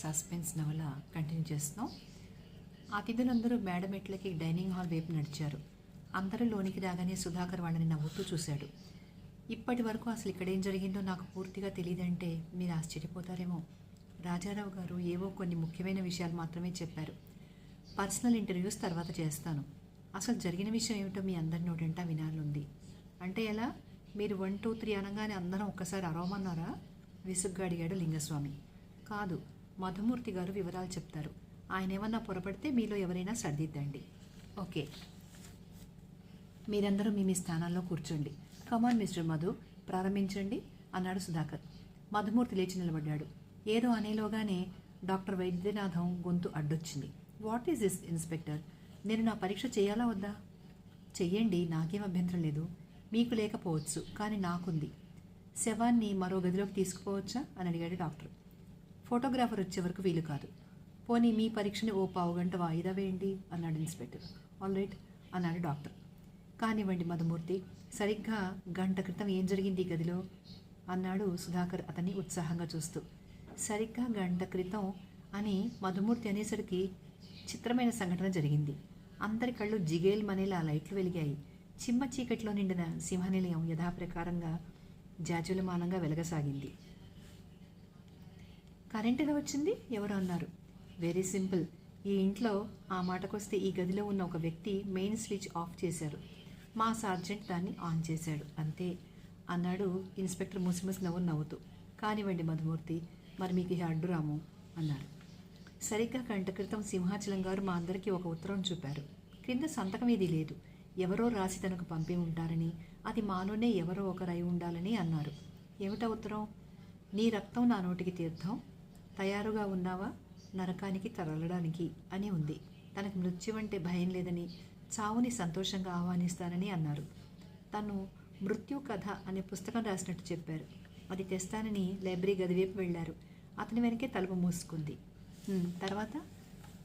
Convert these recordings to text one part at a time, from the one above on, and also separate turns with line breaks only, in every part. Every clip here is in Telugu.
సస్పెన్స్ నవల కంటిన్యూ చేస్తున్నాం. అతిథులందరూ మేడం మెట్లకి డైనింగ్ హాల్ వైపు నడిచారు. అందరూ లోనికి రాగానే సుధాకర్ వాళ్ళని నవ్వుతూ చూశాడు. ఇప్పటి వరకు అసలు ఇక్కడ ఏం జరిగిందో నాకు పూర్తిగా తెలియదంటే మీరు ఆశ్చర్యపోతారేమో. రాజారావు గారు ఏవో కొన్ని ముఖ్యమైన విషయాలు మాత్రమే చెప్పారు. పర్సనల్ ఇంటర్వ్యూస్ తర్వాత చేస్తాను. అసలు జరిగిన విషయం ఏమిటో మీ అందరి నోటంటా వినాలంది అంటే ఎలా? మీరు వన్ టూ త్రీ అనగానే అందరం ఒక్కసారి అరవమన్నారా? విసుగ్గా అడిగాడు లింగస్వామి. కాదు. మధుమూర్తి గారు వివరాలు చెప్తారు. ఆయన ఏమన్నా పొరపడితే మీలో ఎవరైనా సర్దిద్దండి. ఓకే. మీరందరూ మీ మీ స్థానాల్లో కూర్చోండి. కమాన్ మిస్టర్ మధు ప్రారంభించండి అన్నాడు సుధాకర్. మధుమూర్తి లేచి నిలబడ్డాడు. ఏదో అనేలోగానే డాక్టర్ వైద్యనాథం గొంతు అడ్డొచ్చింది. వాట్ ఈస్ దిస్ ఇన్స్పెక్టర్ నేను నా పరీక్ష చేయాలా వద్దా? చెయ్యండి నాకేం అభ్యంతరం లేదు. మీకు లేకపోవచ్చు కానీ నాకుంది. శవాన్ని మరో గదిలోకి తీసుకుపోవచ్చా? అని అడిగాడు డాక్టర్. ఫోటోగ్రాఫర్ వచ్చే వరకు వీలు కాదు. పోనీ మీ పరీక్షని ఓ పావు గంట వాయిదా వేయండి అన్నాడు ఇన్స్పెక్టర్. ఆల్ రైట్ అన్నాడు డాక్టర్. కానివ్వండి మధుమూర్తి. సరిగ్గా గంట క్రితం ఏం జరిగింది గదిలో? అన్నాడు సుధాకర్ అతన్ని ఉత్సాహంగా చూస్తూ. సరిగ్గా గంట క్రితం అని మధుమూర్తి అనేసరికి చిత్రమైన సంఘటన జరిగింది. అందరి కళ్ళు జిగేల్ మనేలా లైట్లు వెలిగాయి. చిమ్మ చీకట్లో నిండిన సింహనిలయం యథాప్రకారంగా జాజులమానంగా వెలగసాగింది. కరెంట్ ఎలా వచ్చింది? ఎవరు అన్నారు. వెరీ సింపుల్ ఈ ఇంట్లో ఆ మాటకొస్తే ఈ గదిలో ఉన్న ఒక వ్యక్తి మెయిన్ స్విచ్ ఆఫ్ చేశారు. మా సార్జెంట్ దాన్ని ఆన్ చేశాడు. అంతే. అన్నాడు ఇన్స్పెక్టర్ ముసిముసి నవ్వు నవ్వుతూ. కానివ్వండి మధుమూర్తి మరి మీకు ఈ అడ్డు రాము అన్నారు సరిగ్గా గంట క్రితం సింహాచలం గారు మా అందరికీ ఒక ఉత్తరం చూపారు. క్రింద సంతకం ఏదీ లేదు. ఎవరో రాసి తనకు పంపి ఉంటారని అది మాలోనే ఎవరో ఒకరై ఉండాలని అన్నారు. ఏమిటా ఉత్తరం? నీ రక్తం నా నోటికి తీర్థం? తయారుగా ఉన్నావా? నరకానికి తరలడానికి అని ఉంది. తనకు మృత్యు అంటే భయం లేదని చావుని సంతోషంగా ఆహ్వానిస్తానని అన్నారు తను మృత్యు కథ అనే పుస్తకం రాసినట్టు చెప్పారు. అది తెస్తానని లైబ్రరీ గది వైపు వెళ్ళారు. అతని వెనకే తలుపు మూసుకుంది. తర్వాత?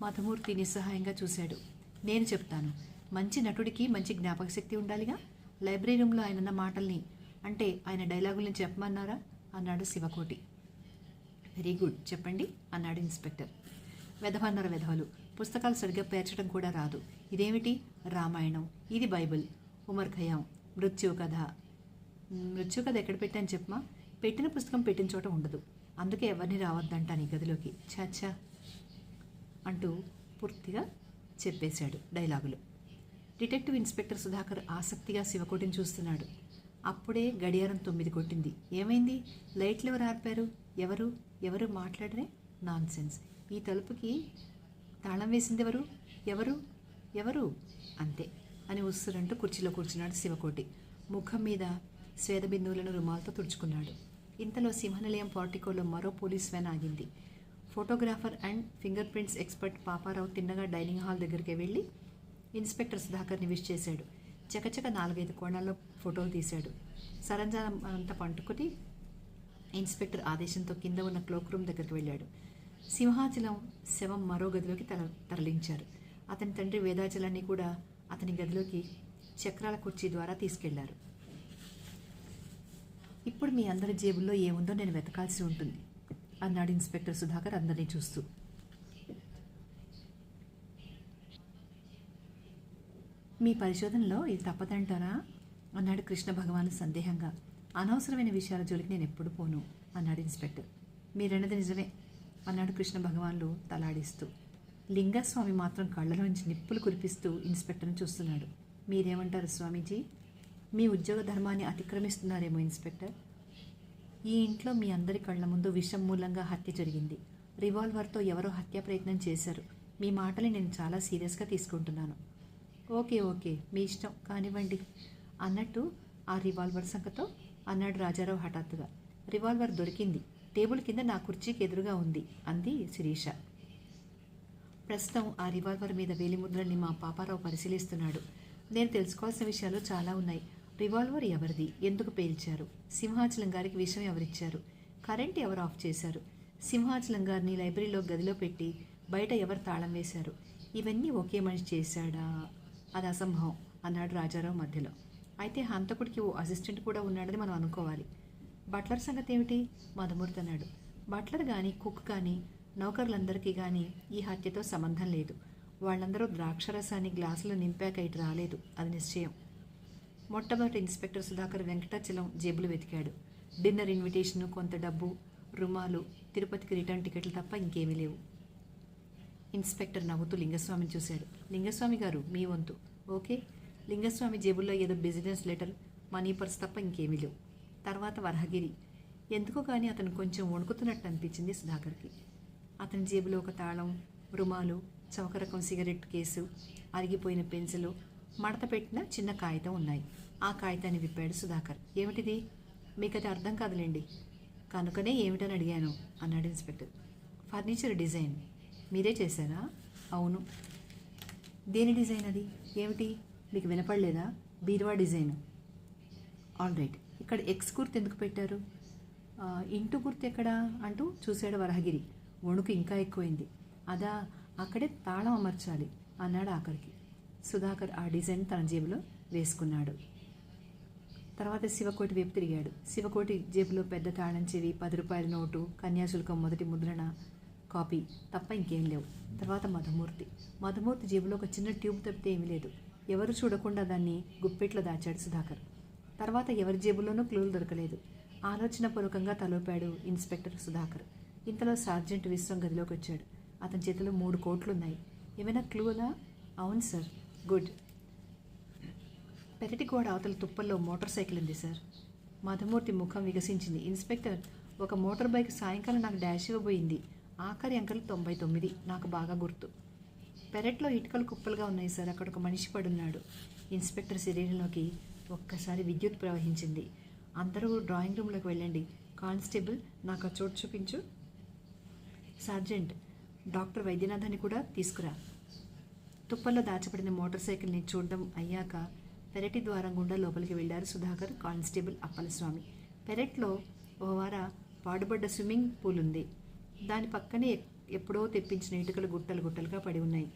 మధుమూర్తి నిస్సహాయంగా చూశాడు. నేను చెప్తాను. మంచి నటుడికి మంచి జ్ఞాపక శక్తి ఉండాలిగా? లైబ్రరీ రూమ్లో ఆయనన్న మాటల్ని అంటే ఆయన డైలాగుల్ని చెప్పమన్నారా? అన్నాడు శివకోటి. Very good. చెప్పండి అన్నాడు ఇన్స్పెక్టర్. వెధవన్నర వెధవలు. పుస్తకాలు సరిగ్గా పేర్చడం కూడా రాదు. ఇదేమిటి? రామాయణం. ఇది బైబిల్. ఉమర్ ఖయాం మృత్యు కథ మృత్యు కథ ఎక్కడ పెట్టాను చెప్పమా? పెట్టిన పుస్తకం పెట్టిన చోట ఉండదు. అందుకే ఎవరిని రావద్దంటాను ఈ గదిలోకి. చాచా అంటూ పూర్తిగా చెప్పేశాడు డైలాగులు. డిటెక్టివ్ ఇన్స్పెక్టర్ సుధాకర్ ఆసక్తిగా శివకోటిని చూస్తున్నాడు. అప్పుడే గడియారం తొమ్మిది కొట్టింది. ఏమైంది? లైట్లు ఎవరు ఆర్పారు? ఎవరు? ఎవరు మాట్లాడరే నాన్ సెన్స్ ఈ తలుపుకి తాళం వేసింది ఎవరు? ఎవరు? ఎవరు? అంతే అని ఉస్సురంటూ కుర్చీలో కూర్చున్నాడు శివకోటి. ముఖం మీద స్వేద బిందువులను రుమాలతో తుడుచుకున్నాడు. ఇంతలో సింహనిలయం పార్టికోలో మరో పోలీస్ వ్యాన్ ఆగింది. Photographer and finger prints expert Paparao తిన్నగా డైనింగ్ హాల్ దగ్గరికి వెళ్ళి ఇన్స్పెక్టర్ సుధాకర్ని విష్ చేశాడు. చకచక నాలుగైదు కోణాల్లో ఫోటోలు తీశాడు. సరంజానం అంతా పంటుకుని ఇన్స్పెక్టర్ ఆదేశంతో కింద ఉన్న క్లోక్ రూమ్ దగ్గరికి వెళ్ళాడు. సింహాచలం శవం మరో గదిలోకి తర తరలించారు. అతని తండ్రి వేదాచలాన్ని కూడా అతని గదిలోకి చక్రాల కుర్చీ ద్వారా తీసుకెళ్ళారు. ఇప్పుడు మీ అందరి జేబుల్లో ఏముందో నేను వెతకాల్సి ఉంటుంది అన్నాడు ఇన్స్పెక్టర్ సుధాకర్ అందరినీ చూస్తూ. మీ పరిశోధనలో ఇది తప్పదంటారా? అన్నాడు కృష్ణ భగవాన్ సందేహంగా. అనవసరమైన విషయాల జోలికి నేను ఎప్పుడు పోను అన్నాడు ఇన్స్పెక్టర్. మీరన్నది నిజమే అన్నాడు కృష్ణ భగవాన్లు తలాడిస్తూ. లింగస్వామి మాత్రం కళ్ళలోంచి నిప్పులు కురిపిస్తూ ఇన్స్పెక్టర్ను చూస్తున్నాడు. మీరేమంటారు స్వామీజీ? మీ ఉద్యోగ ధర్మాన్ని అతిక్రమిస్తున్నారేమో ఇన్స్పెక్టర్. ఈ ఇంట్లో మీ అందరి కళ్ళ ముందు విషం మూలంగా హత్య జరిగింది. రివాల్వర్తో ఎవరో హత్య ప్రయత్నం చేశారు. మీ మాటని నేను చాలా సీరియస్గా తీసుకుంటున్నాను. ఓకే ఓకే మీ ఇష్టం కానివ్వండి అన్నట్టు ఆ రివాల్వర్ సంఖతో అన్నాడు రాజారావు హఠాత్తుగా. రివాల్వర్ దొరికింది. టేబుల్ కింద నా కుర్చీకి ఎదురుగా ఉంది అంది శిరీష. ప్రస్తుతం ఆ రివాల్వర్ మీద వేలిముద్రల్ని మా పాపారావు పరిశీలిస్తున్నాడు. నేను తెలుసుకోవాల్సిన విషయాలు చాలా ఉన్నాయి. రివాల్వర్ ఎవరిది? ఎందుకు పేల్చారు? సింహాచలం గారికి విషయం ఎవరిచ్చారు? కరెంట్ ఎవరు ఆఫ్ చేశారు? సింహాచలం గారిని లైబ్రరీలో గదిలో పెట్టి బయట ఎవరు తాళం వేశారు? ఇవన్నీ ఒకే మనిషి చేశాడా? అది అసంభవం అన్నాడు రాజారావు మధ్యలో. అయితే హంతకుడికి ఓ అసిస్టెంట్ కూడా ఉన్నాడని మనం అనుకోవాలి. బట్లర్ సంగతి ఏమిటి? మధుమూర్తి అన్నాడు. బట్లర్ కానీ కుక్ కానీ నౌకర్లందరికీ కానీ ఈ హత్యతో సంబంధం లేదు. వాళ్ళందరూ ద్రాక్షరసాన్ని గ్లాసులో నింపాక ఇటు రాలేదు. అది నిశ్చయం. మొట్టమొదటి ఇన్స్పెక్టర్ సుధాకర్ వెంకటాచలం జేబులు వెతికాడు. డిన్నర్ ఇన్విటేషను కొంత డబ్బు రుమాలు తిరుపతికి రిటర్న్ టికెట్లు తప్ప ఇంకేమీ లేవు. ఇన్స్పెక్టర్ నవ్వుతూ లింగస్వామిని చూశాడు. లింగస్వామి గారు మీ వంతు. ఓకే? లింగస్వామి జేబుల్లో ఏదో బిజినెస్ లెటర్ మనీ పర్స్ తప్ప ఇంకేమీ లేవు. తర్వాత వరహగిరి. ఎందుకో కానీ అతను కొంచెం వణుకుతున్నట్టు అనిపించింది సుధాకర్కి. అతని జేబులో ఒక తాళం రుమాలు చౌక రకం సిగరెట్ కేసు అరిగిపోయిన పెన్సిలు మడత పెట్టిన చిన్న కాగితం ఉన్నాయి. ఆ కాగితాన్ని విప్పాడు సుధాకర్. ఏమిటిది? మీకు అది అర్థం కాదులేండి. కనుకనే ఏమిటని అడిగాను అన్నాడు ఇన్స్పెక్టర్. Furniture design. మీరే చేశారా? అవును. దేని డిజైన్ అది? ఏమిటి? మీకు వినపడలేదా? బీరువా డిజైన్. ఆల్ రైట్ ఇక్కడ ఎక్స్ గుర్తు ఎందుకు పెట్టారు? ఇంటు ఇంటూ గుర్తు ఎక్కడా అంటూ చూశాడు వరహగిరి. వణుకు ఇంకా ఎక్కువైంది. అదా అక్కడే తాళం అమర్చాలి అన్నాడు ఆఖరికి. సుధాకర్ ఆ డిజైన్ తన జేబులో వేసుకున్నాడు. తర్వాత శివకోటి వైపు తిరిగాడు. శివకోటి జేబులో పెద్ద తాళం చెవి పది రూపాయల నోటు కన్యాశుల్కం మొదటి ముద్రణ కాపీ తప్ప ఇంకేం లేవు. తర్వాత మధుమూర్తి. మధుమూర్తి జేబులో ఒక చిన్న ట్యూబ్ తప్పితే ఏమీ లేదు. ఎవరు చూడకుండా దాన్ని గుప్పెట్లో దాచాడు సుధాకర్. తర్వాత ఎవరి జేబులోనూ క్లూలు దొరకలేదు. ఆలోచనపూర్వకంగా తలోపాడు ఇన్స్పెక్టర్ సుధాకర్. ఇంతలో సార్జెంట్ విశ్వం గదిలోకి వచ్చాడు అతని చేతిలో మూడు కోట్లున్నాయి. ఏమైనా క్లూలా అవును సార్. గుడ్. పెరటి గోడ అవతల తుప్పల్లో మోటార్ సైకిల్ ఉంది సార్. మధుమూర్తి ముఖం వికసించింది. ఇన్స్పెక్టర్ ఒక మోటార్ బైక్ సాయంకాలం నాకు డాష్ ఇవ్వబోయింది. ఆఖరి అంకెలు తొంభై తొమ్మిది. నాకు బాగా గుర్తు. పెరట్లో ఇటుకలు కుప్పలుగా ఉన్నాయి సార్. అక్కడ ఒక మనిషి పడున్నాడు. ఇన్స్పెక్టర్ శరీరంలోకి ఒక్కసారి విద్యుత్ ప్రవహించింది. అందరూ డ్రాయింగ్ రూమ్లోకి వెళ్ళండి. కానిస్టేబుల్ నాకు ఆ చోటు చూపించు. సార్జెంట్ డాక్టర్ వైద్యనాథాన్ని కూడా తీసుకురా. తుప్పల్లో దాచబడిన మోటార్ సైకిల్ని చూడడం అయ్యాక పెరటి ద్వారం గుండా లోపలికి వెళ్ళారు సుధాకర్ కానిస్టేబుల్ అప్పలస్వామి. పెరట్లో ఓ వార పాడుబడ్డ స్విమ్మింగ్ పూల్ ఉంది దాని పక్కనే ఎప్పుడో తెప్పించిన ఇటుకలు గుట్టలు గుట్టలుగా పడి ఉన్నాయి.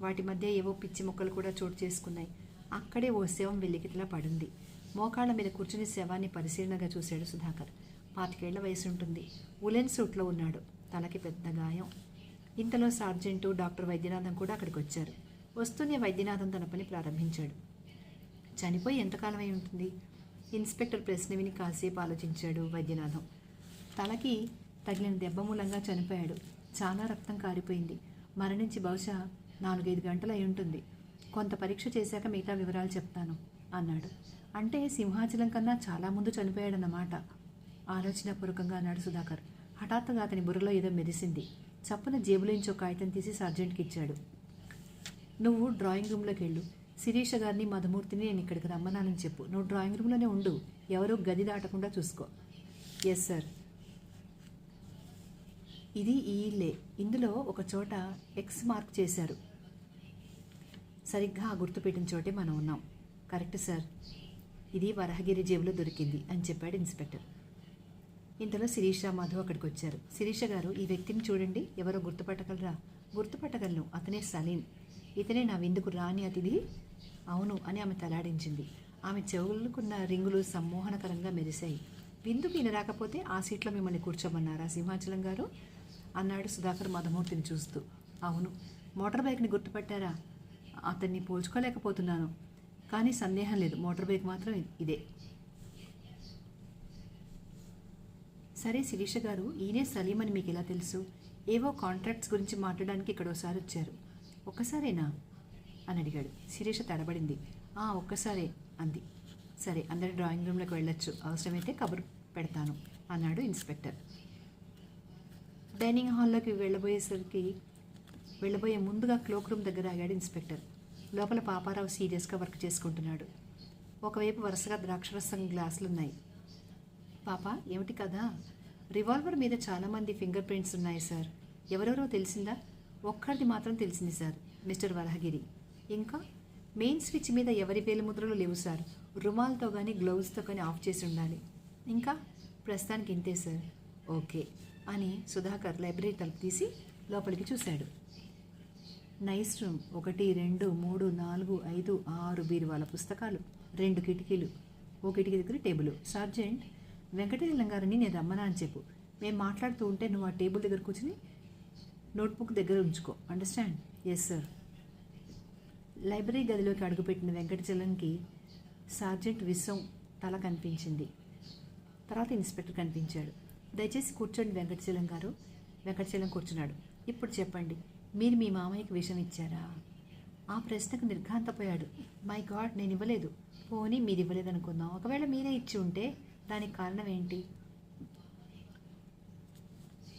వాటి మధ్య ఏవో పిచ్చి మొక్కలు కూడా చోటు చేసుకున్నాయి. అక్కడే ఓ శవం వెలికితలా పడింది. మోకాళ్ళ మీద కూర్చుని శవాన్ని పరిశీలనగా చూశాడు సుధాకర్. పాతికేళ్ళ వయసు ఉంటుంది. ఉలెన్ సూట్లో ఉన్నాడు. తలకి పెద్ద గాయం. ఇంతలో సార్జెంటు డాక్టర్ వైద్యనాథం కూడా అక్కడికి వచ్చారు. వస్తూనే వైద్యనాథం తన పని ప్రారంభించాడు. చనిపోయి ఎంతకాలమై ఉంటుంది? ఇన్స్పెక్టర్ ప్రశ్న విని కాసేపు ఆలోచించాడు వైద్యనాథం. తలకి తగిలిన దెబ్బ మూలంగా చనిపోయాడు. చాలా రక్తం కారిపోయింది. మరణించి బహుశా నాలుగైదు గంటలు అయి ఉంటుంది. కొంత పరీక్ష చేశాక మిగతా వివరాలు చెప్తాను అన్నాడు. అంటే సింహాచలం కన్నా చాలా ముందు చనిపోయాడన్నమాట. ఆలోచనాపూర్వకంగా అన్నాడు సుధాకర్. హఠాత్తుగా అతని బుర్రలో ఏదో మెరిసింది చప్పున జేబులోంచి ఒక కాగితం తీసి సర్జెంట్కి ఇచ్చాడు. నువ్వు డ్రాయింగ్ రూమ్లోకి వెళ్ళు. శిరీష గారిని మధుమూర్తిని నేను ఇక్కడికి రమ్మన్నానని చెప్పు. నువ్వు డ్రాయింగ్ రూమ్లోనే ఉండు. ఎవరూ గది దాటకుండా చూసుకో. Yes sir. ఇది ఈ ఇల్లే ఇందులో ఒక చోట ఎక్స్ మార్క్ చేశారు. సరిగ్గా ఆ గుర్తుపెట్టిన చోటే మనం ఉన్నాం. Correct sir. ఇది వరహగిరి జేబులో దొరికింది అని చెప్పాడు ఇన్స్పెక్టర్. ఇంతలో శిరీష మధు అక్కడికి వచ్చారు. శిరీష గారు ఈ వ్యక్తిని చూడండి. ఎవరో గుర్తుపట్టగలరా? గుర్తుపట్టగలను. అతనే సలీం. ఇతనే నా విందుకు రాని అతిథి. అవును అని ఆమె తలాడించింది. ఆమె చెవులకున్న రింగులు సమ్మోహనకరంగా మెరిశాయి. విందుకు ఈయన రాకపోతే ఆ సీట్లో మిమ్మల్ని కూర్చోమన్నారా సింహాచలం గారు? అన్నాడు సుధాకర్ మధుమూర్తిని చూస్తూ. అవును మోటార్ బైక్ని గుర్తుపట్టారా? అతన్ని పోల్చుకోలేకపోతున్నాను. కానీ సందేహం లేదు మోటార్ బైక్ మాత్రం ఇదే. సరే శిరీష గారు ఈయనే సలీం అని మీకు ఎలా తెలుసు? ఏవో కాంట్రాక్ట్స్ గురించి మాట్లాడడానికి ఇక్కడ ఒకసారి వచ్చారు. ఒక్కసారేనా? అని అడిగాడు. శిరీష తడబడింది. ఆ ఒక్కసారే అంది. సరే అందరి డ్రాయింగ్ రూమ్లోకి వెళ్ళొచ్చు. అవసరమైతే కబురు పెడతాను అన్నాడు ఇన్స్పెక్టర్. డైనింగ్ హాల్లోకి వెళ్ళబోయేసరికి వెళ్ళబోయే ముందుగా క్లోక్ రూమ్ దగ్గర ఆగాడు ఇన్స్పెక్టర్. లోపల పాపారావు సీరియస్గా వర్క్ చేసుకుంటున్నాడు. ఒకవైపు వరుసగా ద్రాక్షరసం గ్లాసులు ఉన్నాయి పాప ఏమిటి కదా రివాల్వర్ మీద చాలామంది ఫింగర్ ప్రింట్స్ ఉన్నాయి సార్. ఎవరెవరో తెలిసిందా? ఒక్కరిది మాత్రం తెలిసింది సార్ మిస్టర్ వరహగిరి. ఇంకా మెయిన్ స్విచ్ మీద ఎవరి వేలు ముద్రలు లేవు సార్. రుమాల్తో కానీ గ్లౌజ్తో కానీ ఆఫ్ చేసి ఉండాలి. ఇంకా ప్రస్తుతానికి ఇంతే సార్. ఓకే. అని సుధాకర్ లైబ్రరీ తలుపు తీసి లోపలికి చూశాడు. నైస్ రూమ్ ఒకటి రెండు మూడు నాలుగు ఐదు ఆరు బీరువాల పుస్తకాలు రెండు కిటికీలు ఓ కిటికీ దగ్గర టేబుల్. సార్జెంట్ వెంకటేశ్వరం గారిని నేను రమ్మనా అని చెప్పు. మేము మాట్లాడుతూ ఉంటే నువ్వు ఆ టేబుల్ దగ్గర కూర్చుని నోట్బుక్ దగ్గర ఉంచుకో. అండర్స్టాండ్? Yes sir. లైబ్రరీ గదిలోకి అడుగుపెట్టిన వెంకటచలంకి సార్జెంట్ విశ్వం తల కనిపించింది. తర్వాత ఇన్స్పెక్టర్ కనిపించాడు. దయచేసి కూర్చోండి వెంకటచలం గారు. వెంకటచలం కూర్చున్నాడు. ఇప్పుడు చెప్పండి మీరు మీ మామయ్యకి విషం ఇచ్చారా? ఆ ప్రశ్నకు నిర్ఘాంతపోయాడు. మై గాడ్ నేను ఇవ్వలేదు. పోనీ మీరు ఇవ్వలేదు అనుకుందాం ఒకవేళ మీరే ఇచ్చి ఉంటే దానికి కారణం ఏంటి?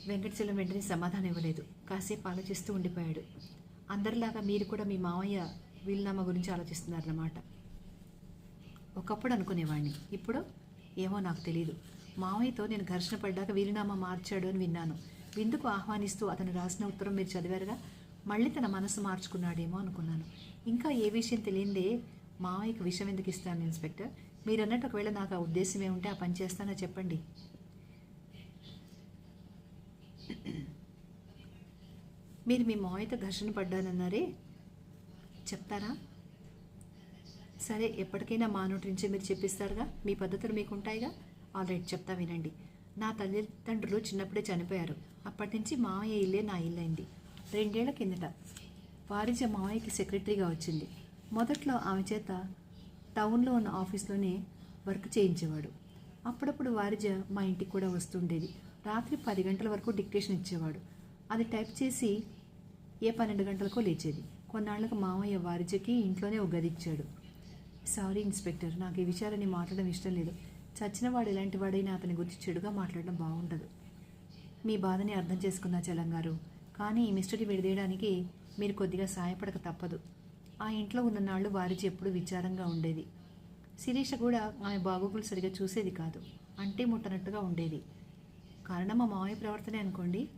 వెంకటచలం వెంటనే సమాధానం ఇవ్వలేదు. కాసేపు ఆలోచిస్తూ ఉండిపోయాడు. అందరిలాగా మీరు కూడా మీ మామయ్య వీలునామా గురించి ఆలోచిస్తున్నారన్నమాట. ఒకప్పుడు అనుకునేవాడిని ఇప్పుడు ఏమో నాకు తెలియదు మామయ్యతో నేను ఘర్షణ పడ్డాక వీలునామా మార్చాడు అని విన్నాను. విందుకు ఆహ్వానిస్తూ అతను రాసిన ఉత్తరం మీరు చదివారుగా? మళ్ళీ తన మనసు మార్చుకున్నాడేమో అనుకున్నాను. ఇంకా ఏ విషయం తెలియందే మావయ్యకు విషయం ఎందుకు ఇస్తాను ఇన్స్పెక్టర్? మీరు అన్నట్టు ఒకవేళ నాకు ఆ ఉద్దేశమే ఉంటే ఆ పని చేస్తానో చెప్పండి. మీరు మీ మావయ్యతో ఘర్షణ పడ్డానన్నారే? చెప్తారా? సరే ఎప్పటికైనా మా నోటి నుంచే మీరు చెప్పిస్తారుగా? మీ పద్ధతులు మీకు ఉంటాయిగా ఆల్రెడీ చెప్తా వినండి. నా తల్లిదండ్రులు చిన్నప్పుడే చనిపోయారు. అప్పటి నుంచి మావయ్య ఇల్లే నా ఇల్లు అయింది రెండేళ్ళ కిందట వారిజ మావయ్యకి సెక్రటరీగా వచ్చింది. మొదట్లో ఆమె చేత టౌన్లో ఉన్న ఆఫీస్లోనే వర్క్ చేయించేవాడు. అప్పుడప్పుడు వారిజ మా ఇంటికి కూడా వస్తుండేది. రాత్రి పది గంటల వరకు డిక్టేషన్ ఇచ్చేవాడు. అది టైప్ చేసి ఏ పన్నెండు గంటలకో లేచేది. కొన్నాళ్ళకు మామయ్య వారిజకి ఇంట్లోనే ఒక గది ఇచ్చాడు సారీ ఇన్స్పెక్టర్. నాకు ఈ విషయాలని మాట్లాడడం ఇష్టం లేదు. చచ్చిన వాడు ఎలాంటి వాడైనా అతని గురించి చెడుగా మాట్లాడడం బాగుండదు. మీ బాధని అర్థం చేసుకున్న చలం గారు. కానీ ఈ మిస్టరీ విడదీయడానికి మీరు కొద్దిగా సాయపడక తప్పదు. ఆ ఇంట్లో ఉన్న నాళ్ళు వారిచి ఎప్పుడు విచారంగా ఉండేది. శిరీష కూడా ఆమె బాగోగులు సరిగా చూసేది కాదు. అంటే ముట్టనట్టుగా ఉండేది. కారణం మా మామయ్య ప్రవర్తనే అనుకోండి.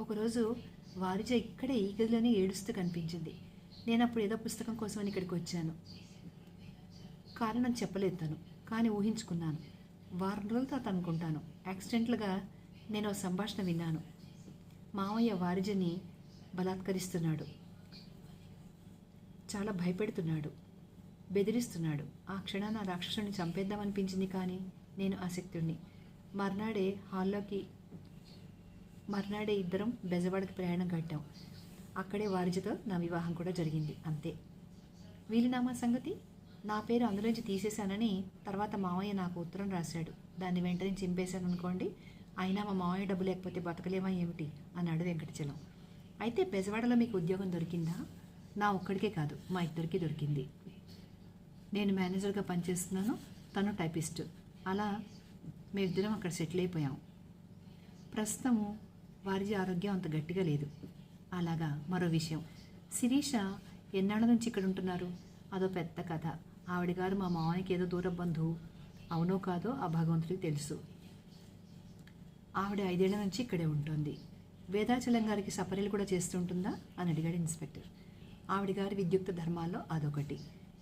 ఒకరోజు వారిజ ఇక్కడే ఈ గదిలోనే ఏడుస్తూ కనిపించింది. నేను అప్పుడు ఏదో పుస్తకం కోసమని ఇక్కడికి వచ్చాను. కారణం చెప్పలేదు తను. కానీ ఊహించుకున్నాను. వారం రోజుల తర్వాత అనుకుంటాను. యాక్సిడెంట్లుగా నేను సంభాషణ విన్నాను. మామయ్య వారిజని బలాత్కరిస్తున్నాడు. చాలా భయపెడుతున్నాడు. బెదిరిస్తున్నాడు. ఆ క్షణాన రాక్షసుని చంపేద్దామనిపించింది కానీ నేను ఆసక్తుణ్ణి. మర్నాడే హాల్లోకి మర్నాడే ఇద్దరం బెజవాడకి ప్రయాణం కట్టాం. అక్కడే వారిజతో నా వివాహం కూడా జరిగింది. అంతే. వీలునామా సంగతి? నా పేరు అందులోంచి తీసేశానని తర్వాత మామయ్య నాకు ఉత్తరం రాశాడు. దాన్ని వెంటనే చింపేశాను అనుకోండి అయినా మా మామయ్య డబ్బు లేకపోతే బతకలేమా ఏమిటి? అన్నాడు వెంకటచలం. అయితే పెజవాడలో మీకు ఉద్యోగం దొరికిందా? నా ఒక్కడికే కాదు మా ఇద్దరికి దొరికింది. నేను మేనేజర్గా పనిచేస్తున్నాను తను టైపిస్ట్. అలా మేమిద్దరం అక్కడ సెటిల్ అయిపోయాం. ప్రస్తుతము వారి ఆరోగ్యం అంత గట్టిగా లేదు. అలాగా మరో విషయం. శిరీష ఎన్నాళ్ళ నుంచి ఇక్కడ ఉంటున్నారు అదో పెద్ద కథ. ఆవిడ గారు మా మామయ్యకి ఏదో దూర బంధువు అవునో కాదో ఆ భగవంతుడికి తెలుసు. ఆవిడ ఐదేళ్ళ నుంచి ఇక్కడే ఉంటుంది. వేదాచలం గారికి సపరీలు కూడా చేస్తుంటుందా? అని అడిగాడు ఇన్స్పెక్టర్. ఆవిడ గారి విద్యుక్త ధర్మాల్లో అదొకటి.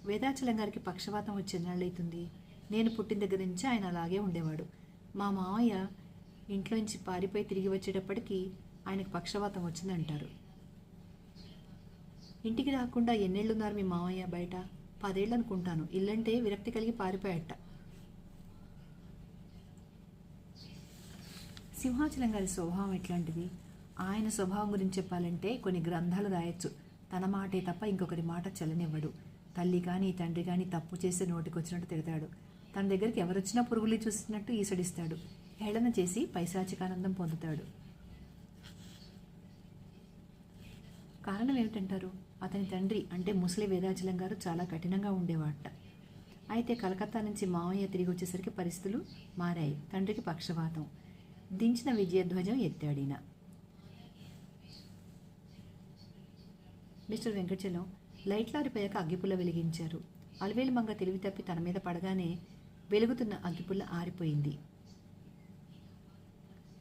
వేదాచలం గారికి పక్షవాతం వచ్చే ఎన్నాళ్ళైతుంది నేను పుట్టిన దగ్గర నుంచి ఆయన అలాగే ఉండేవాడు. మా మామయ్య ఇంట్లోంచి పారిపోయి తిరిగి వచ్చేటప్పటికి ఆయనకు పక్షవాతం వచ్చిందంటారు. ఇంటికి రాకుండా ఎన్నేళ్ళున్నారు మీ మామయ్య బయట? పదేళ్ళు అనుకుంటాను ఇల్లంటే విరక్తి కలిగి పారిపోయాట. సింహాచలం గారి స్వభావం ఎట్లాంటిది? ఆయన స్వభావం గురించి చెప్పాలంటే కొన్ని గ్రంథాలు రాయొచ్చు. తన మాటే తప్ప ఇంకొకరి మాట చల్లనివ్వడు. తల్లి కానీ తండ్రి కానీ తప్పు చేస్తే నోటికి వచ్చినట్టు తిడతాడు. తన దగ్గరికి ఎవరొచ్చినా పురుగులు చూసినట్టు ఈసడిస్తాడు. హేళన చేసి పైశాచికానందం పొందుతాడు. కారణం ఏమిటంటారు? అతని తండ్రి అంటే ముసలి వేదాచలం గారు చాలా కఠినంగా ఉండేవాట. అయితే కలకత్తా నుంచి మావయ్య తిరిగి వచ్చేసరికి పరిస్థితులు మారాయి. తండ్రికి పక్షవాతం దించిన విజయధ్వజం ఎత్తాడిన మిస్టర్ వెంకటచలం లైట్లారిపోయాక అగ్గిపుల్ల వెలిగించారు. అలవేలు మంగ తెలివి తప్పి తన మీద పడగానే వెలుగుతున్న అగ్గిపుల్ల ఆరిపోయింది.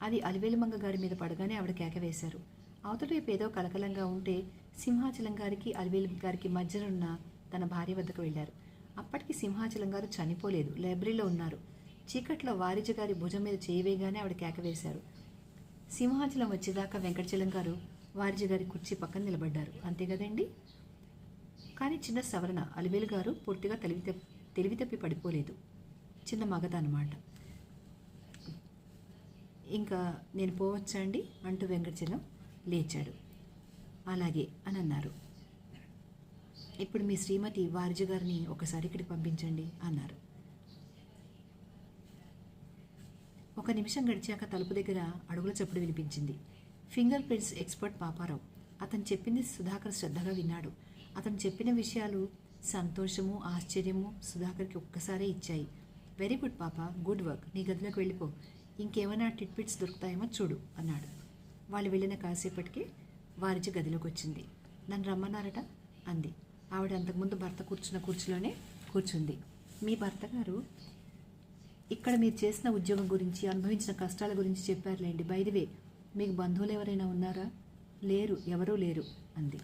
అది అలివేలు మంగ గారి మీద పడగానే ఆవిడ కేక వేశారు. అవతల వైపు ఏదో కలకలంగా ఉంటే సింహాచలం గారికి అలివేలు గారికి మధ్యనున్న తన భార్య వద్దకు వెళ్ళారు. అప్పటికి సింహాచలం గారు చనిపోలేదు. లైబ్రరీలో ఉన్నారు. చీకట్లో వారిజ గారి భుజం మీద చేయవేగానే ఆవిడ కేక వేశారు. సింహాచలం వచ్చేదాకా వెంకటచలం గారు వారిజ గారి కుర్చీ పక్కన నిలబడ్డారు. అంతే కదండి? కానీ చిన్న సవరణ. అలివేలు గారు పూర్తిగా తెలివిత తెలివితప్పి పడిపోలేదు. చిన్న మగత అన్నమాట. ఇంకా నేను పోవచ్చా అండి? అంటూ వెంకటచలం లేచాడు. అలాగే అని అన్నారు. ఇప్పుడు మీ శ్రీమతి వారిజు గారిని ఒకసారి ఇక్కడికి పంపించండి అన్నారు. ఒక నిమిషం గడిచాక తలుపు దగ్గర అడుగుల చప్పుడు వినిపించింది. Finger prints expert Paparao. అతను చెప్పింది సుధాకర్ శ్రద్ధగా విన్నాడు. అతను చెప్పిన విషయాలు సంతోషము ఆశ్చర్యము సుధాకర్కి ఒక్కసారే ఇచ్చాయి. Very good Papa good work. నీ గదిలోకి వెళ్ళిపో. ఇంకేమైనా టిట్పిట్స్ దొరుకుతాయేమో చూడు అన్నాడు. వాళ్ళు వెళ్ళిన కాసేపటికి వారించి గదిలోకి వచ్చింది. నన్ను రమ్మన్నారట అంది. ఆవిడ అంతకుముందు భర్త కూర్చున్న కుర్చీలోనే కూర్చుంది. మీ భర్త గారు ఇక్కడ మీరు చేసిన ఉద్యోగం గురించి అనుభవించిన కష్టాల గురించి చెప్పారులేండి. బైదివే మీకు బంధువులు ఎవరైనా ఉన్నారా? లేరు ఎవరూ లేరు అంది.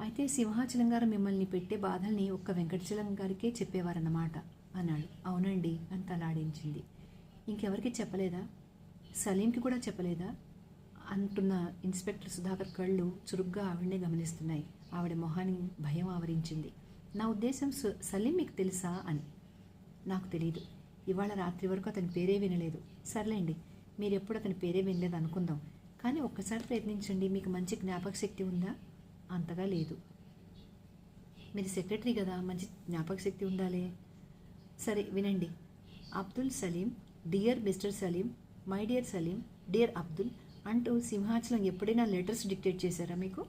అయితే సింహాచలం గారు మిమ్మల్ని పెట్టే బాధల్ని ఒక్క వెంకటచలం గారికే చెప్పేవారన్నమాట అన్నాడు. అవునండి అని తలాడించింది ఇంకెవరికి చెప్పలేదా? సలీంకి కూడా చెప్పలేదా? అంటున్న ఇన్స్పెక్టర్ సుధాకర్ కళ్ళు చురుగ్గా ఆవిడనే గమనిస్తున్నాయి. ఆవిడ మొహాన్ని భయం ఆవరించింది. నా ఉద్దేశం సలీం మీకు తెలుసా అని. నాకు తెలియదు ఇవాళ రాత్రి వరకు అతని పేరే వినలేదు. సర్లేండి మీరు ఎప్పుడు అతని పేరే వినలేదు అనుకుందాం. కానీ ఒక్కసారి ప్రయత్నించండి మీకు మంచి జ్ఞాపక శక్తి ఉందా? అంతగా లేదు. మీరు సెక్రటరీ కదా మంచి జ్ఞాపక శక్తి ఉండాలి. సరే వినండి. Abdul Salim dear mister Salim my dear Salim dear Abdul అంటూ సింహాచలం ఎప్పుడైనా లెటర్స్ డిక్టేట్ చేశారా మీకు?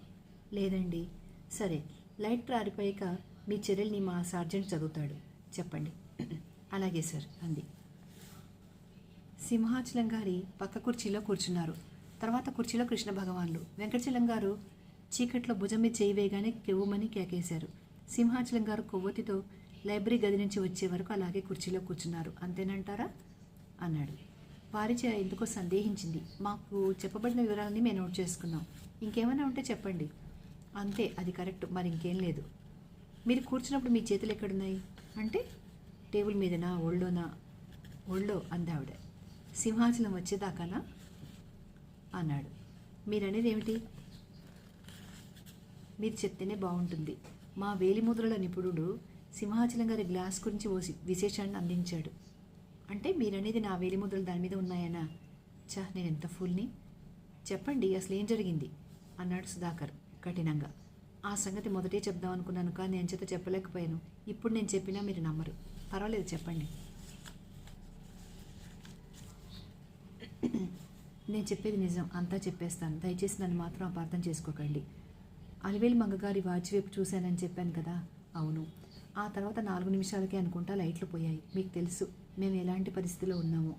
లేదండి. సరే లైట్ ప్రారిపోయాక మీ చర్యల్ని మా సార్జెంట్ చదువుతాడు. చెప్పండి. అలాగే సార్ అంది. సింహాచలం గారి పక్క కుర్చీలో కూర్చున్నారు. తర్వాత కుర్చీలో కృష్ణ భగవాన్లు. వెంకటచలం గారు చీకట్లో భుజం మీద చేయి వేయగానే కెవ్వుమని కేకేశారు. సింహాచలం గారు కొవ్వొత్తితో లైబ్రరీ గది నుంచి వచ్చే వరకు అలాగే కుర్చీలో కూర్చున్నారు. అంతేనంటారా? అన్నాడు. వారిచే ఎందుకో సందేహించింది. మాకు చెప్పబడిన వివరాలన్నీ మేము నోట్ చేసుకున్నాం. ఇంకేమైనా ఉంటే చెప్పండి. అంతే అది కరెక్ట్ మరి ఇంకేం లేదు. మీరు కూర్చున్నప్పుడు మీ చేతులు ఎక్కడున్నాయి? అంటే టేబుల్ మీదనా ఒళ్ళోనా? ఒళ్ళో అందావిడ. ఆవిడ సింహాచలం వచ్చేదాకానా? అన్నాడు. మీరనేది ఏమిటి? మీరు చెప్తేనే బాగుంటుంది. మా వేలిముద్రల నిపుణుడు సింహాచలం గారి గ్లాస్ గురించి ఓ విశేషాన్ని అందించాడు. అంటే మీరనేది నా వేలిముద్రలు దాని మీద ఉన్నాయనా? చా నేను ఎంత ఫుల్ని? చెప్పండి అసలు ఏం జరిగింది? అన్నాడు సుధాకర్ కఠినంగా. ఆ సంగతి మొదటే చెప్దాం అనుకున్నాను కానీ నేను చేత చెప్పలేకపోయాను. ఇప్పుడు నేను చెప్పినా మీరు నమ్మరు. పర్వాలేదు చెప్పండి. నేను చెప్పేది నిజం అంతా చెప్పేస్తాను. దయచేసి నన్ను మాత్రం అపార్థం చేసుకోకండి. అలివేలు మంగగారి వాచ్ వైపు చూశానని చెప్పాను కదా? అవును. ఆ తర్వాత నాలుగు నిమిషాలకే అనుకుంటా లైట్లు పోయాయి. మీకు తెలుసు. మేము ఎలాంటి పరిస్థితిలో ఉన్నామో.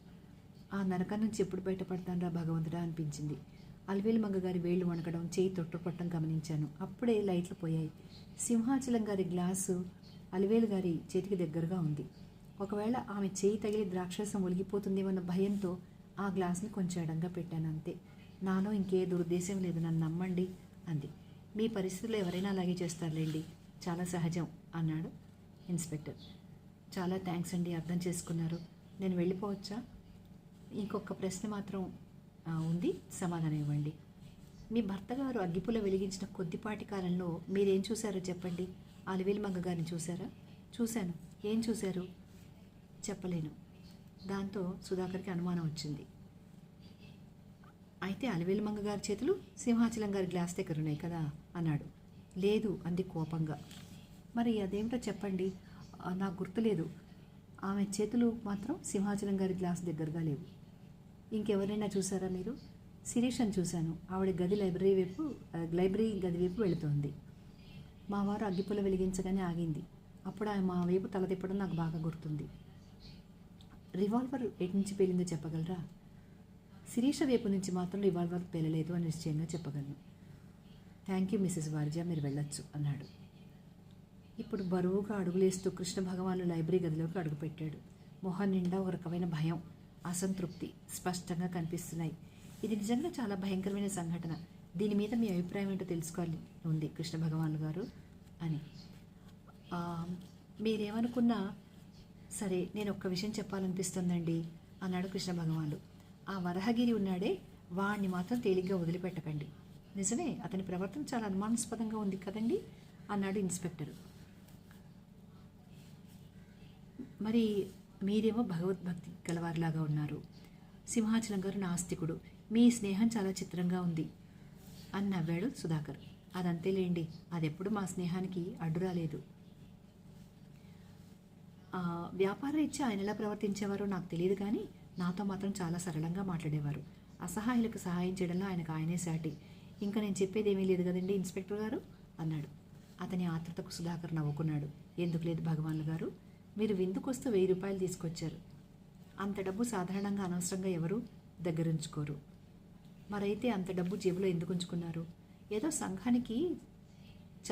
ఆ నరకం నుంచి ఎప్పుడు బయటపడతానరా భగవంతుడా అనిపించింది. అలివేలు మంగగారి వేళ్ళు వణకడం చేయి తొట్టుపట్టడం గమనించాను. అప్పుడే లైట్లు పోయాయి. సింహాచలం గారి గ్లాసు అలివేలు గారి చేతికి దగ్గరగా ఉంది. ఒకవేళ ఆమె చేయి తగిలి ద్రాక్షరసం ఒలిగిపోతుందేమన్న భయంతో ఆ గ్లాస్ని కొంచెం ఎడంగా పెట్టాను అంతే. నాలో ఇంకే దురుద్దేశం లేదు. నన్ను నమ్మండి అంది. మీ పరిస్థితుల్లో ఎవరైనా అలాగే చేస్తారులేండి. చాలా సహజం అన్నాడు ఇన్స్పెక్టర్. చాలా థ్యాంక్స్ అండి అర్థం చేసుకున్నారు. నేను వెళ్ళిపోవచ్చా? ఇంకొక ప్రశ్న మాత్రం ఉంది. సమాధానం ఇవ్వండి. మీ భర్త గారు అగ్గిపుల్ల వెలిగించిన కొద్దిపాటి కాలంలో మీరేం చూశారో చెప్పండి. అలివేలు మంగ గారిని చూశారా? చూశాను. ఏం చూశారు? చెప్పలేను. దాంతో సుధాకర్కి అనుమానం వచ్చింది. అయితే అలివేలు మంగ గారి చేతులు సింహాచలం గారి గ్లాస్ దగ్గర ఉన్నాయి కదా అన్నాడు. లేదు అంది కోపంగా. మరి అదేమిటో చెప్పండి. నాకు గుర్తులేదు. ఆమె చేతులు మాత్రం సింహాచలం గారి గ్లాస్ దగ్గరగా లేవు. ఇంకెవరైనా చూసారా మీరు? శిరీషని చూశాను. ఆవిడ గది లైబ్రరీ వైపు లైబ్రరీ గది వైపు వెళుతోంది. మా వారు అగ్గిపుల వెలిగించగానే ఆగింది. అప్పుడు ఆమె మా వైపు తల తిప్పడం నాకు బాగా గుర్తుంది. రివాల్వర్ ఎటు నుంచి పేలిందో చెప్పగలరా? శిరీష వైపు నుంచి మాత్రం రివాల్వర్ పేలలేదు అని నిశ్చయంగా చెప్పగలను. థ్యాంక్ యూ మిస్సెస్ వార్జా మీరు వెళ్ళొచ్చు అన్నాడు. ఇప్పుడు బరువుగా అడుగులేస్తూ కృష్ణ భగవాను లైబ్రరీ గదిలోకి అడుగుపెట్టాడు. మొహం నిండా ఒక రకమైన భయం అసంతృప్తి స్పష్టంగా కనిపిస్తున్నాయి. ఇది నిజంగా చాలా భయంకరమైన సంఘటన. దీని మీద మీ అభిప్రాయం ఏంటో తెలుసుకోవాలి ఉంది కృష్ణ భగవాన్ గారు అని. మీరేమనుకున్నా సరే నేను ఒక్క విషయం చెప్పాలనిపిస్తుందండి అన్నాడు కృష్ణ భగవానుడు ఆ వరహగిరి ఉన్నాడే వాణ్ణి మాత్రం తేలిగ్గా వదిలిపెట్టకండి. నిజమే అతని ప్రవర్తన చాలా అనుమానాస్పదంగా ఉంది కదండి అన్నాడు ఇన్స్పెక్టర్. మరి మీరేమో భగవద్భక్తి గలవారిలాగా ఉన్నారు. సింహాచలం గారు నాస్తికుడు మీ స్నేహం చాలా చిత్రంగా ఉంది. అని నవ్వాడు సుధాకర్. అదంతేలేండి అదెప్పుడు మా స్నేహానికి అడ్డు రాలేదు. వ్యాపార రీత్యా ఆయన ఎలా ప్రవర్తించేవారో నాకు తెలియదు కానీ నాతో మాత్రం చాలా సరళంగా మాట్లాడేవారు. అసహాయులకు సహాయం చేయడంలో ఆయనకు ఆయనే సాటి. ఇంకా నేను చెప్పేది ఏమీ లేదు కదండి ఇన్స్పెక్టర్ గారు? అన్నాడు. అతని ఆత్రతకు సుధాకర్ నవ్వుకున్నాడు. ఎందుకు లేదు భగవాన్లు గారు? మీరు విందుకొస్తూ వెయ్యి రూపాయలు తీసుకొచ్చారు. అంత డబ్బు సాధారణంగా అనవసరంగా ఎవరు దగ్గరుంచుకోరు. మరైతే అంత డబ్బు జేబులో ఎందుకు ఉంచుకున్నారు? ఏదో సంఘానికి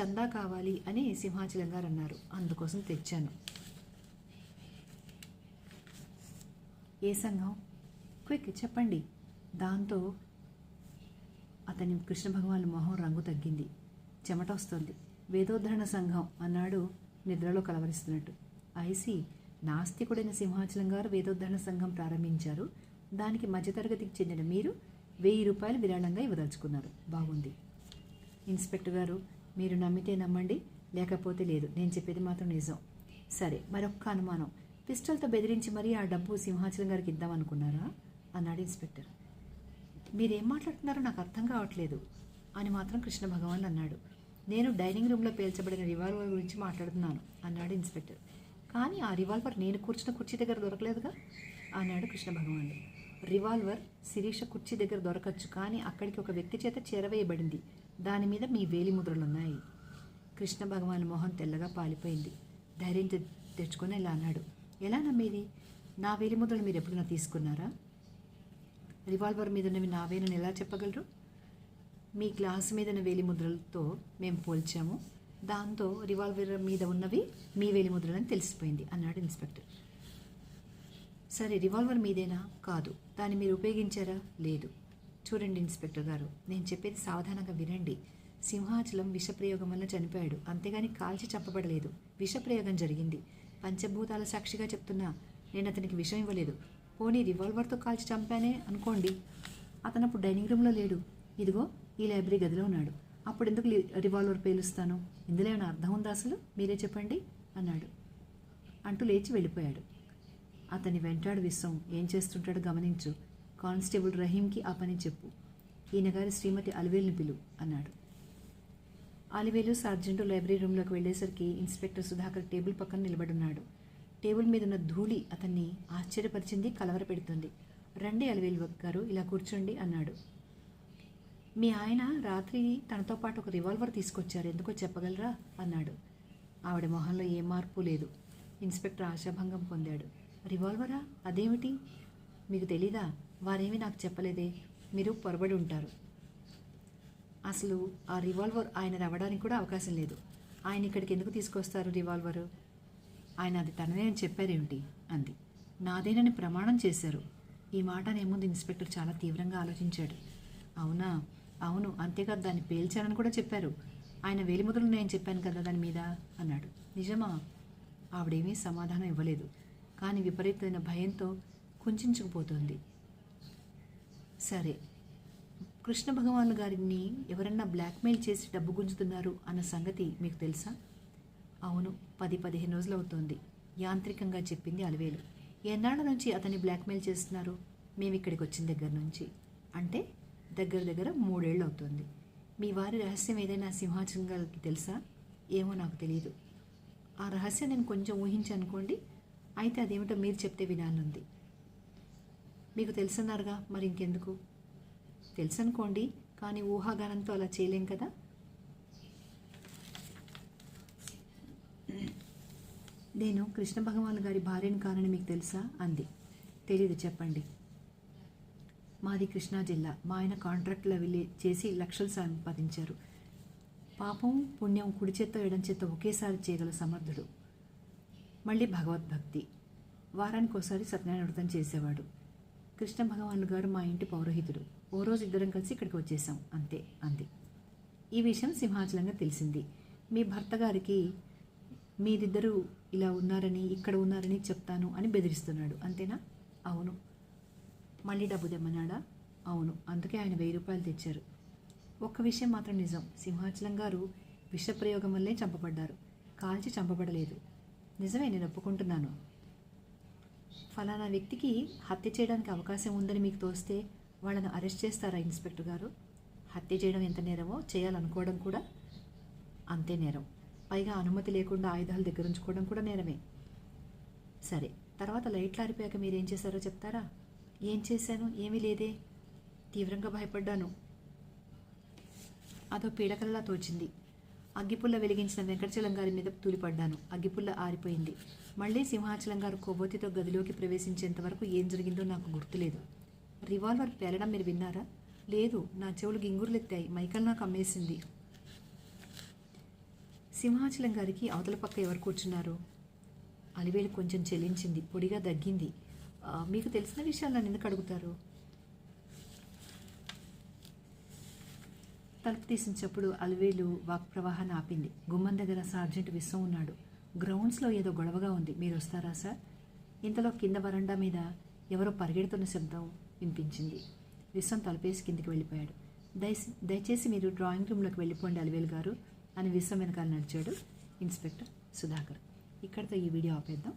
చందా కావాలి అని సింహాచలం గారు అన్నారు. అందుకోసం తెచ్చాను. ఏ సంఘం? క్విక్ చెప్పండి. దాంతో అతని కృష్ణ భగవాన్ మొహం రంగు తగ్గింది. చెమట వస్తుంది. వేదోద్ధరణ సంఘం అన్నాడు నిద్రలో కలవరిస్తున్నట్టు. ఐసి నాస్తికుడైన సింహాచలం గారు వేదోద్ధరణ సంఘం ప్రారంభించారు. దానికి మధ్యతరగతికి చెందిన మీరు వెయ్యి రూపాయలు విరాళంగా ఇవ్వదలుచుకున్నారు. బాగుంది. ఇన్స్పెక్టర్ గారు మీరు నమ్మితే నమ్మండి లేకపోతే లేదు. నేను చెప్పేది మాత్రం నిజం. సరే మరొక్క అనుమానం. పిస్టల్తో బెదిరించి మరీ ఆ డబ్బు సింహాచలం గారికి ఇద్దామనుకున్నారా? అన్నాడు ఇన్స్పెక్టర్. మీరేం మాట్లాడుతున్నారో నాకు అర్థం కావట్లేదు అని మాత్రం కృష్ణ భగవాన్ అన్నాడు. నేను డైనింగ్ రూమ్లో పేల్చబడిన రివాల్వర్ గురించి మాట్లాడుతున్నాను అన్నాడు ఇన్స్పెక్టర్. కానీ ఆ రివాల్వర్ నేను కూర్చున్న కుర్చీ దగ్గర దొరకలేదుగా? అన్నాడు కృష్ణ భగవానుడు. రివాల్వర్ శిరీష కుర్చీ దగ్గర దొరకచ్చు కానీ అక్కడికి ఒక వ్యక్తి చేత చేరవేయబడింది. దాని మీద మీ వేలిముద్రలున్నాయి కృష్ణ భగవాన్ మొహం తెల్లగా పాలిపోయింది. ధైర్యం తెచ్చుకొని ఇలా అన్నాడు. ఎలా నమ్మేది? నా వేలిముద్రలు మీరు ఎప్పుడైనా తీసుకున్నారా? రివాల్వర్ మీద ఉన్నవి నావేనని ఎలా చెప్పగలరు? మీ గ్లాస్ మీద ఉన్న వేలిముద్రలతో మేము పోల్చాము. దాంతో రివాల్వర్ మీద ఉన్నవి మీ వేలి ముద్రలని తెలిసిపోయింది అన్నాడు ఇన్స్పెక్టర్. సరే రివాల్వర్ మీదేనా? కాదు. దాన్ని మీరు ఉపయోగించారా? లేదు. చూడండి ఇన్స్పెక్టర్ గారు నేను చెప్పేది సావధానంగా వినండి. సింహాచలం విషప్రయోగం వల్ల చనిపోయాడు. అంతేగాని కాల్చి చంపబడలేదు. విషప్రయోగం జరిగింది. పంచభూతాల సాక్షిగా చెప్తున్నా నేను అతనికి విషం ఇవ్వలేదు. పోనీ రివాల్వర్తో కాల్చి చంపానే అనుకోండి. అతను అప్పుడు డైనింగ్ రూమ్లో లేడు. ఇదిగో ఈ లైబ్రరీ గదిలో ఉన్నాడు. అప్పుడు ఎందుకు రివాల్వర్ పేలుస్తాను? ఇందులో ఏమైనా అర్థం ఉందా అసలు? మీరే చెప్పండి అన్నాడు. అంటూ లేచి వెళ్ళిపోయాడు. అతని వెంటాడు విశ్వం. ఏం చేస్తుంటాడో గమనించు. కానిస్టేబుల్ రహీంకి ఆ పని చెప్పు. ఈయన గారి శ్రీమతి అలివేలుని పిలు అన్నాడు. అలివేలు సార్జెంటు లైబ్రరీ రూమ్లోకి వెళ్ళేసరికి ఇన్స్పెక్టర్ సుధాకర్ టేబుల్ పక్కన నిలబడున్నాడు. టేబుల్ మీద ఉన్న ధూళి అతన్ని ఆశ్చర్యపరిచింది కలవరపెడుతుంది. రండి అలివేలు గారు ఇలా కూర్చోండి అన్నాడు. మీ ఆయన రాత్రి తనతో పాటు ఒక రివాల్వర్ తీసుకొచ్చారు. ఎందుకో చెప్పగలరా? అన్నాడు. ఆవిడ మొహంలో ఏ మార్పు లేదు. ఇన్స్పెక్టర్ ఆశాభంగం పొందాడు. రివాల్వరా? అదేమిటి? మీకు తెలీదా? వారేమీ నాకు చెప్పలేదే. మీరు పొరబడి ఉంటారు. అసలు ఆ రివాల్వర్ ఆయన రావడానికి కూడా అవకాశం లేదు. ఆయన ఇక్కడికి ఎందుకు తీసుకొస్తారు రివాల్వరు? ఆయన అది తనదే అని చెప్పారేమిటి? అంది. నాదేనని ప్రమాణం చేశారు. ఈ మాట నేముందు ఇన్స్పెక్టర్ చాలా తీవ్రంగా ఆలోచించాడు. అవునా? అవును అంతేకాదు దాన్ని పేల్చానని కూడా చెప్పారు. ఆయన వేలిముద్రలు నేను చెప్పాను కదా దాని మీద అన్నాడు. నిజమా? ఆవిడేమీ సమాధానం ఇవ్వలేదు. కానీ విపరీతమైన భయంతో కుంచుకుపోతుంది సరే కృష్ణ భగవాన్ గారిని ఎవరన్నా బ్లాక్మెయిల్ చేసి డబ్బు గుంజుతున్నారు అన్న సంగతి మీకు తెలుసా? అవును పది పదిహేను రోజులు అవుతోంది. యాంత్రికంగా చెప్పింది అలవేలు. ఎన్నాళ్ళ నుంచి అతన్ని బ్లాక్మెయిల్ చేస్తున్నారు? మేము ఇక్కడికి వచ్చిన దగ్గర నుంచి. అంటే దగ్గర దగ్గర మూడేళ్ళు అవుతుంది మీ వారి రహస్యం ఏదైనా సింహాచలం గారికి తెలుసా? ఏమో నాకు తెలియదు ఆ రహస్యం నేను కొంచెం ఊహించనుకోండి అయితే అదేమిటో మీరు చెప్తే వినాలనుంది. మీకు తెలుసన్నారుగా మరి ఇంకెందుకు? తెలుసనుకోండి కానీ ఊహాగానంతో అలా చేయలేం కదా? నేను కృష్ణ భగవాన్ గారి భార్యను కానని మీకు తెలుసా? అంది. తెలియదు చెప్పండి. మాది కృష్ణా జిల్లా. మా ఆయన కాంట్రాక్ట్లో వెళ్ళి చేసి లక్షలు సంపాదించారు. పాపం పుణ్యం కుడి చేత్తో ఎడం చేత్తో ఒకేసారి చేయగల సమర్థుడు. మళ్ళీ భగవద్భక్తి వారానికి ఒకసారి సత్యనారాయణ వ్రతం చేసేవాడు. కృష్ణ భగవానుడు గారు మా ఇంటి పౌరోహితుడు. ఓ రోజు ఇద్దరం కలిసి ఇక్కడికి వచ్చేసాం అంతే అంది. ఈ విషయం సింహాచలంగా తెలిసింది. మీ భర్త గారికి మీరిద్దరూ ఇలా ఉన్నారని ఇక్కడ ఉన్నారని చెప్తాను అని బెదిరిస్తున్నాడు. అంతేనా? అవును. మళ్ళీ డబ్బు తెమ్మన్నాడా? అవును అందుకే ఆయన వెయ్యి రూపాయలు తెచ్చారు. ఒక్క విషయం మాత్రం నిజం సింహాచలం గారు విషప్రయోగం వల్లే చంపబడ్డారు. కాల్చి చంపబడలేదు. నిజమే నేను ఒప్పుకుంటున్నాను. ఫలానా వ్యక్తికి హత్య చేయడానికి అవకాశం ఉందని మీకు తోస్తే వాళ్ళను అరెస్ట్ చేస్తారా ఇన్స్పెక్టర్ గారు? హత్య చేయడం ఎంత నేరమో చేయాలనుకోవడం కూడా అంతే నేరం. పైగా అనుమతి లేకుండా ఆయుధాలు దగ్గర ఉంచుకోవడం కూడా నేరమే. సరే తర్వాత లైట్లు ఆరిపోయాక మీరేం చేశారో చెప్తారా? ఏం చేశాను? ఏమీ లేదే. తీవ్రంగా భయపడ్డాను. అదో పీడకలలా తోచింది. అగ్గిపుల్ల వెలిగించిన వెంకటచలం గారి మీద తూలిపడ్డాను. అగ్గిపుల్ల ఆరిపోయింది. మళ్ళీ సింహాచలం గారు కొవ్వొత్తితో గదిలోకి ప్రవేశించేంత వరకు ఏం జరిగిందో నాకు గుర్తులేదు. రివాల్వర్ పేలడం మీరు విన్నారా? లేదు. నా చెవులు గింగురులెత్తాయి. మైకల్ నాకు అమ్మేసింది. సింహాచలం గారికి అవతల పక్క ఎవరు కూర్చున్నారు? అలివేలు కొంచెం చెల్లించింది పొడిగా దగ్గింది. మీకు తెలిసిన విషయాలు నన్ను ఎందుకు అడుగుతారు? తలుపు తీసినప్పుడు అలివేలు వాక్ ప్రవాహాన్ని ఆపింది. గుమ్మం దగ్గర సార్జెంట్ విశ్వం ఉన్నాడు. గ్రౌండ్స్లో ఏదో గొడవగా ఉంది. మీరు వస్తారా సార్? ఇంతలో కింద వరండా మీద ఎవరో పరిగెడుతున్న శబ్దం వినిపించింది. విశ్వం తలపేసి కిందికి వెళ్ళిపోయాడు. దయ దయచేసి మీరు డ్రాయింగ్ రూమ్లోకి వెళ్ళిపోండి అలివేలు గారు అని విశ్వం వెనకాల నడిచాడు ఇన్స్పెక్టర్ సుధాకర్. ఇక్కడితో ఈ వీడియో ఆపేద్దాం.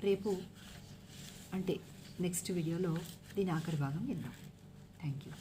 రేపు అంటే నెక్స్ట్ వీడియోలో దీని ఆఖరి భాగం ఇద్దాం థ్యాంక్ యూ